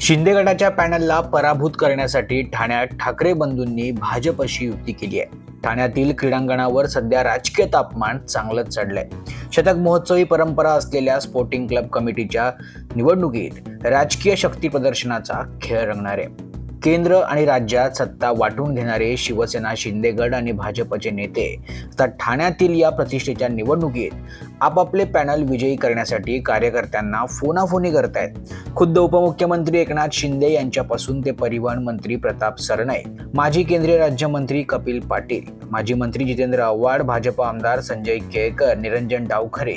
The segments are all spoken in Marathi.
शिंदे गटाच्या पॅनलला पराभूत करण्यासाठी ठाण्यात ठाकरे बंधूंनी भाजपशी युती केली आहे. ठाण्यातील क्रीडांगणावर सध्या राजकीय तापमान चांगलंच चढलंय. शतक महोत्सवी परंपरा असलेल्या स्पोर्टिंग क्लब कमिटीच्या निवडणुकीत राजकीय शक्ती प्रदर्शनाचा खेळ रंगणार आहे. केंद्र आणि राज्यात सत्ता वाटून घेणारे शिवसेना शिंदेगड आणि भाजपचे नेते आता ठाण्यातील या प्रतिष्ठेच्या निवडणुकीत आपापले पॅनल विजयी करण्यासाठी कार्यकर्त्यांना फोनाफोनी करतायत. खुद्द उपमुख्यमंत्री एकनाथ शिंदे यांच्यापासून ते परिवहन मंत्री प्रताप सरनाईक माजी केंद्रीय राज्यमंत्री कपिल पाटील माजी मंत्री जितेंद्र आव्हाड भाजप आमदार संजय केळकर निरंजन डावखरे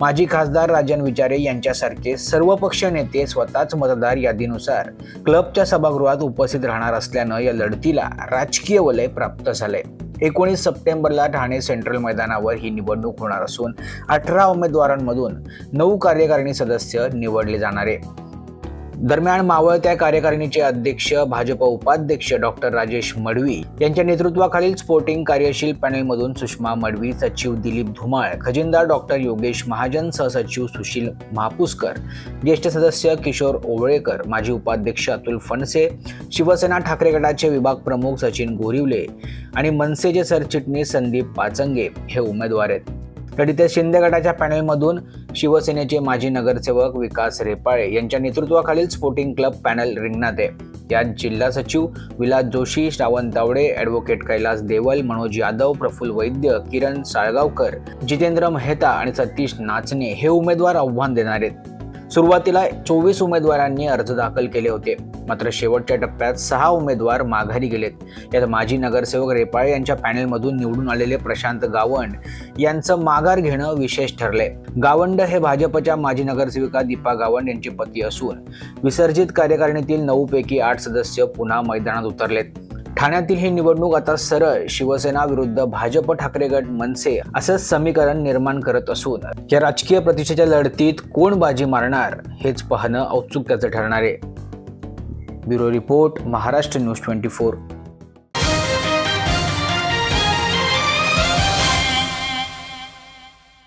माजी खासदार राजन विचारे यांच्यासारखे सर्वपक्षीय नेते स्वतःच मतदार यादीनुसार क्लबच्या सभागृहात उपस्थित राहणार असल्यानं या लढतीला राजकीय वलय प्राप्त झालंय. एकोणीस सप्टेंबरला ठाणे सेंट्रल मैदानावर ही निवडणूक होणार असून अठरा उमेदवारांमधून नऊ कार्यकारिणी सदस्य निवडले जाणार आहे. दरम्यान मावळत्या कार्यकारिणीचे अध्यक्ष भाजप उपाध्यक्ष डॉक्टर राजेश मडवी यांच्या नेतृत्वाखालील स्पोर्टिंग कार्यशील पॅनेलमधून सुषमा मडवी सचिव दिलीप धुमाळ खजिनदार डॉक्टर योगेश महाजन सहसचिव सुशील महापुसकर ज्येष्ठ सदस्य किशोर ओवळेकर माजी उपाध्यक्ष अतुल फणसे शिवसेना ठाकरे गटाचे विभाग प्रमुख सचिन गोरिवले आणि मनसेचे सरचिटणीस संदीप पाचंगे हे उमेदवार आहेत. तर इथे शिंदे गटाच्या पॅनलमधून शिवसेनेचे माजी नगरसेवक विकास रेपाळे यांच्या नेतृत्वाखालील स्पोर्टिंग क्लब पॅनल रिंगणात आहे. यात जिल्हा सचिव विलास जोशी श्रावण तावडे ॲडव्होकेट कैलास देवल मनोज यादव प्रफुल्ल वैद्य किरण साळगावकर जितेंद्र मेहता आणि सतीश नाचणे हे उमेदवार आव्हान देणार आहेत. सुरुवातीला चोवीस उमेदवारांनी अर्ज दाखल केले होते. मात्र शेवटच्या टप्प्यात सहा उमेदवार माघारी गेलेत. यात माजी नगरसेवक रेपाळे यांच्या पॅनेलमधून निवडून आलेले प्रशांत गावंड यांचं माघार घेणं विशेष ठरले गावंड हे भाजपच्या माजी नगरसेविका दीपा गावंड यांचे पती असून विसर्जित कार्यकारिणीतील नऊ पैकी आठ सदस्य पुन्हा मैदानात उतरलेत. ठाण्यातील ही निवडणूक आता सरळ शिवसेना विरुद्ध भाजप ठाकरे गट मनसे असंच समीकरण निर्माण करत असून या राजकीय प्रतिष्ठेच्या लढतीत कोण बाजी मारणार हेच पाहणं औत्सुक्याचं ठरणार आहे. Bureau report Maharashtra news twenty four.